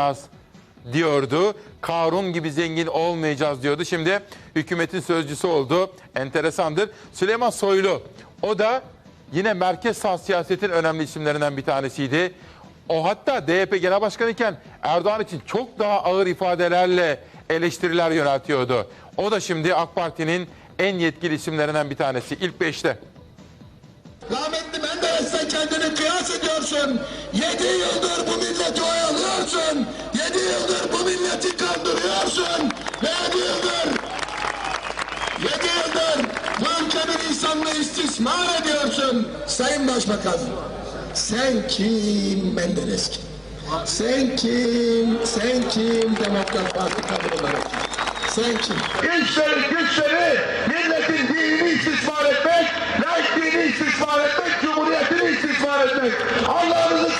olmayacağız diyordu. Karun gibi zengin olmayacağız diyordu. Şimdi hükümetin sözcüsü oldu. Enteresandır. Süleyman Soylu o da yine merkez sağ siyasetin önemli isimlerinden bir tanesiydi. O hatta DYP Genel Başkanı iken Erdoğan için çok daha ağır ifadelerle eleştiriler yöneltiyordu. O da şimdi AK Parti'nin en yetkili isimlerinden bir tanesi. İlk beşte. Rahmetli Menderes'le kendini kıyas ediyorsun. Yedi yıldır bu milleti oyalıyorsun. Yedi yıldır bu milleti kandırıyorsun? Ne yıldır? Yedi yıldır bu ülkenin insanını istismar ediyorsun. Sayın Başbakan, sen kim Menderes kim? Sen kim? Sen kim Demokrat Parti kadın olarak? Sen kim? Güçleri, güçleri milletin dinini istismar etmek, layık dini istismar etmek, cumhuriyetini istismar etmek. Allah'ınızı